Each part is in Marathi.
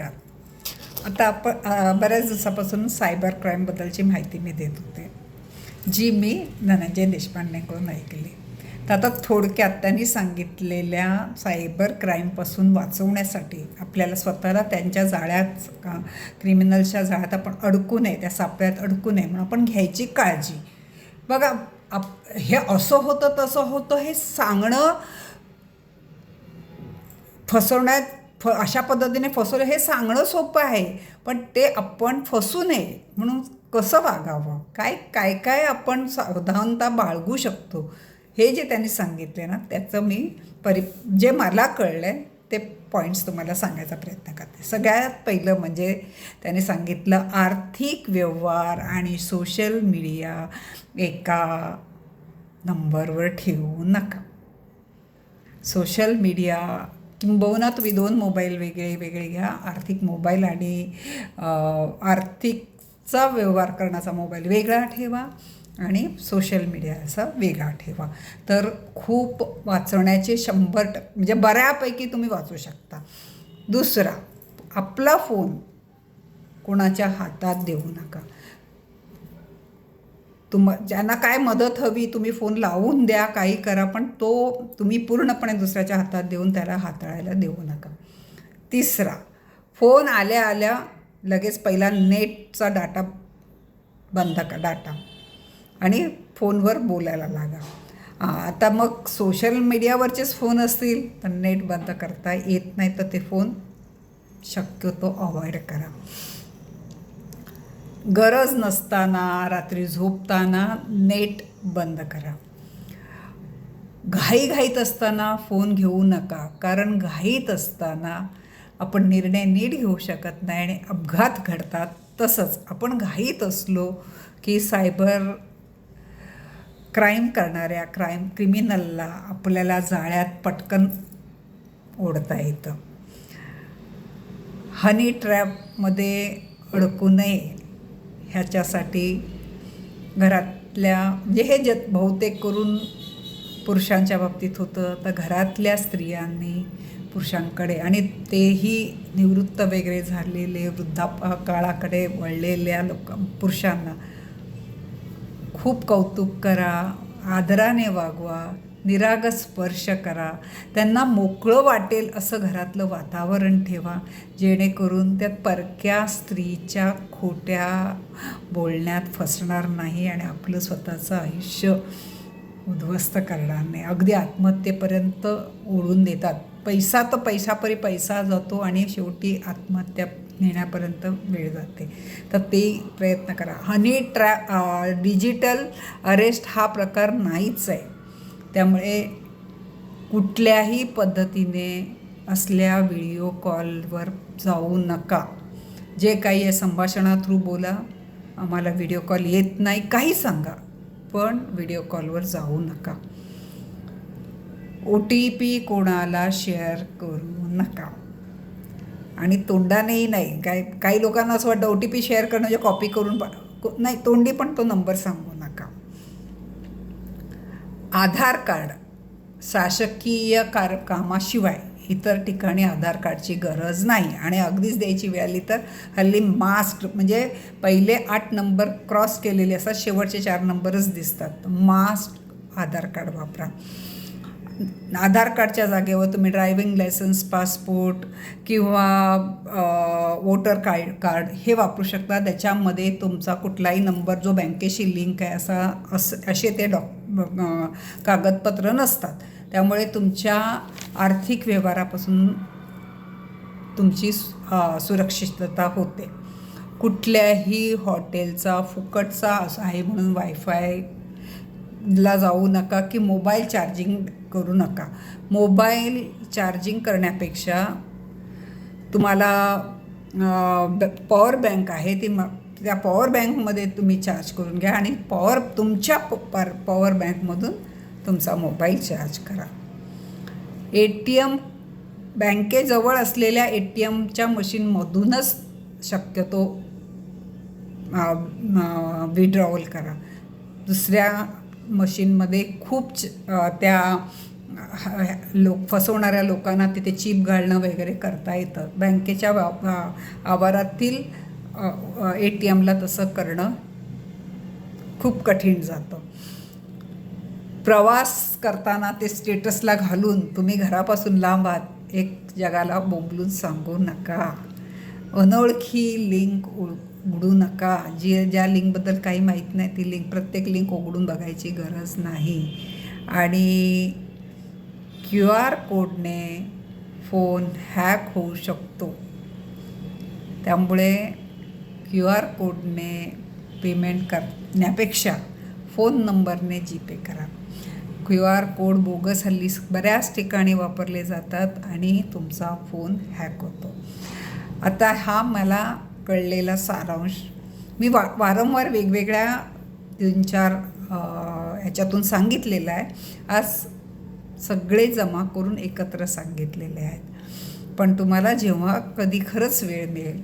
नमस्कार आता आपण बऱ्याच दिवसापासून सायबर क्राईमबद्दलची माहिती मी देत होते. जी मी धनंजय देशपांडेकडून ऐकली. तर आता थोडक्यात त्यांनी सांगितलेल्या सायबर क्राईमपासून वाचवण्यासाठी आपल्याला स्वतःला त्यांच्या जाळ्यात क्रिमिनलच्या जाळ्यात आपण अडकू नये त्या सापळ्यात अडकू नये म्हणून आपण घ्यायची काळजी. बघा आप हे असं होतं तसं होतं हे सांगणं फसवण्यात फ अशा पद्धतीने फसवलं हे सांगणं सोपं आहे. पण ते आपण फसू नये म्हणून कसं वागावं? काय काय काय आपण सावधानता बाळगू शकतो? हे जे त्यांनी सांगितले ना त्याचं मी परि जे मला कळलं आहे ते पॉईंट्स तुम्हाला सांगायचा प्रयत्न करते. सगळ्यात पहिलं म्हणजे त्याने सांगितलं आर्थिक व्यवहार आणि सोशल मीडिया एका नंबरवर ठेवू नका. सोशल मीडिया किंबहुना तुम्ही दोन मोबाईल वेगळे वेगळे घ्या. आर्थिक मोबाईल आणि आर्थिकचा व्यवहार करण्याचा मोबाईल वेगळा ठेवा आणि सोशल मीडियाचा वेगळा ठेवा. तर खूप वाचवण्याचे शंभर टक्के म्हणजे बऱ्यापैकी तुम्ही वाचू शकता. दुसरा आपला फोन कोणाच्या हातात देऊ नका. तुम ज्यांना काय मदत हवी तुम्ही फोन लावून द्या काही करा पण तो तुम्ही पूर्णपणे दुसऱ्याच्या हातात देऊन त्याला हाताळायला देऊ नका. तिसरा फोन आल्या आल्या लगेच पहिला नेटचा डाटा बंद का डाटा आणि फोनवर बोलायला लागा. आता मग सोशल मीडियावरचेच फोन असतील तर नेट बंद करता येत नाही तर ते फोन शक्यतो अवॉइड करा. गरज नसताना रात्री झोपताना नेट बंद करा. घाईघाईत असताना फोन घेऊ नका कारण घाईत असताना आपण निर्णय नीट घेऊ शकत नाही आणि अपघात घडतात. तसंच आपण घाईत असलो की सायबर क्राईम करणाऱ्या क्राईम क्रिमिनलला आपल्याला जाळ्यात पटकन ओढता येतं. हनी ट्रॅपमध्ये अडकू नये. ह्याच्यासाठी घरातल्या म्हणजे हे जे बहुतेक करून पुरुषांच्या बाबतीत होतं. तर घरातल्या स्त्रियांनी पुरुषांकडे आणि तेही निवृत्त वगैरे झालेले वृद्धा काळाकडे वळलेल्या लोक पुरुषांना खूप कौतुक करा आदराने वागवा. निराग स्पर्श करा. त्यांना मोकळं वाटेल असं घरातलं वातावरण ठेवा. जेणेकरून त्यात परक्या स्त्रीच्या खोट्या बोलण्यात फसणार नाही आणि आपलं स्वतःचं आयुष्य उद्ध्वस्त करणार नाही. अगदी आत्महत्येपर्यंत ओढून देतात. पैसा तर पैशापरी पैसा जातो आणि शेवटी आत्महत्या नेण्यापर्यंत वेळ जाते. तर ते प्रयत्न करा. हनी ट्रॅ डिजिटल अरेस्ट हा प्रकार नाहीच आहे. त्यामुळे कुठल्याही पद्धतीने असल्या व्हिडिओ कॉलवर जाऊ नका. जे काही आहे संभाषणा थ्रू बोला आम्हाला व्हिडिओ कॉल येत नाही काही सांगा पण व्हिडिओ कॉलवर जाऊ नका. ओ टी पी कोणाला शेअर करू नका. आणि तोंडानेही नाही. काय काही लोकांना असं वाटतं ओ टी पी शेअर करणं म्हणजे कॉपी करून नाही तोंडी पण तो नंबर सांगू आधार कार्ड शासकीय कार कामाशिवाय इतर ठिकाणी आधार कार्डची गरज नाही. आणि अगदीच द्यायची वेळ आली तर हल्ली मास्क म्हणजे पहिले आठ नंबर क्रॉस केलेले असतात शेवटचे चार नंबरच दिसतात. मास्क आधार कार्ड वापरा. आधार कार्डच्या जागेवर तुम्ही ड्रायव्हिंग लायसन्स पासपोर्ट किंवा वोटर कार्ड कार्ड हे वापरू शकता. त्याच्यामध्ये तुमचा कुठलाही नंबर जो बँकेशी लिंक आहे असा असं असे ते डॉक कागदपत्र नसतात. त्यामुळे तुमच्या आर्थिक व्यवहारापासून तुमची सु- सुरक्षितता होते. कुठल्याही हॉटेलचा फुकटचा असं आहे म्हणून वायफाय ला जाऊ नका की मोबाईल चार्जिंग करू नका. मोबाईल चार्जिंग करण्यापेक्षा तुम्हाला पॉवर बँक आहे ती म त्या पॉवर बँकमध्ये तुम्ही चार्ज करून घ्या आणि पॉवर तुमच्या पर पॉवर बँकमधून तुमचा मोबाईल चार्ज करा. ए टी एम बँकेजवळ असलेल्या ए टी एमच्या मशीनमधूनच शक्यतो विड्रॉवल करा. दुसऱ्या मशीनमध्ये खूप च- त्या लोक फसवणाऱ्या लोकांना तिथे चिप घालणं वगैरे करता येतं. बँकेच्या वा आवारातील ए टी एमला तसं करणं खूप कठीण जातं. प्रवास करताना ते स्टेटसला घालून तुम्ही घरापासून लांब आहात एक जगाला बोंबलून सांगू नका. अनोळखी लिंक उघडू नका. जी ज्या लिंकबद्दल काही माहीत नाही ती लिंक प्रत्येक लिंक उघडून बघायची गरज नाही. आणि क्यू आर कोडने फोन हॅक होऊ शकतो. त्यामुळे क्यू आर कोडने पेमेंट करण्यापेक्षा फोन नंबरने जीपे करा. क्यू आर कोड बोगस हल्ली बऱ्याच ठिकाणी वापरले जातात आणि तुमचा फोन हॅक होतो. आता हा मला कळलेला सारांश. मी वा वारंवार वेगवेगळ्या तीन चार ह्याच्यातून सांगितलेलं आहे. आज सगळे जमा करून एकत्र सांगितलेले आहेत. पण तुम्हाला जेव्हा कधी खरंच वेळ मिळेल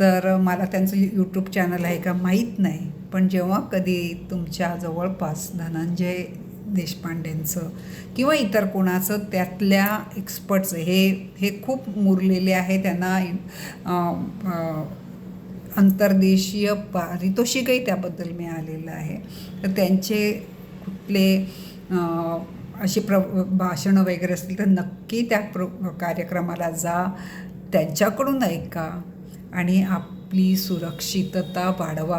तर मला त्यांचं यूट्यूब चॅनल आहे का माहीत नाही. पण जेव्हा कधी तुमच्या जवळपास धनंजय देशपांडेंचं किंवा इतर कोणाचं त्यातल्या एक्सपर्ट्स हे हे खूप मुरलेले आहे. त्यांना अंतर्देशीय पारितोषिकही त्याबद्दल मिळालेलं आहे. तर त्यांचे कुठले अशी प्र भाषणं वगैरे असतील तर नक्की त्या प्र कार्यक्रमाला जा. त्यांच्याकडून ऐका. आणि आपली सुरक्षितता वाढवा.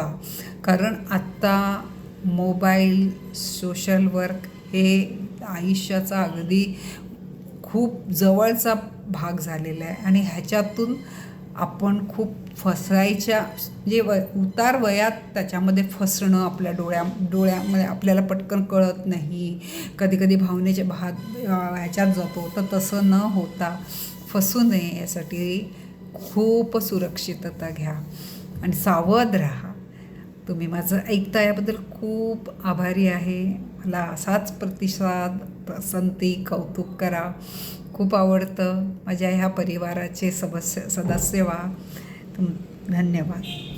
कारण आत्ता मोबाईल सोशल वर्क हे आयुष्याचा अगदी खूप जवळचा भाग झालेला आहे. आणि ह्याच्यातून आपण खूप फसायच्या जे व उतार वयात त्याच्यामध्ये फसणं आपल्या डोळ्या डोळ्यामध्ये आपल्याला पटकन कळत नाही. कधी कधी भावनेच्या भात ह्याच्यात जातो. तर तसं न होता फसू नये यासाठी खूप सुरक्षितता घ्या आणि सावध राहा. तुम्ही माझं ऐकता याबद्दल खूप आभारी आहे. मला असाच प्रतिसाद पसंती कौतुक करा. खूप आवडतं. माझ्या ह्या परिवाराचे सदस्य सदस्य व्हा तुम धन्यवाद.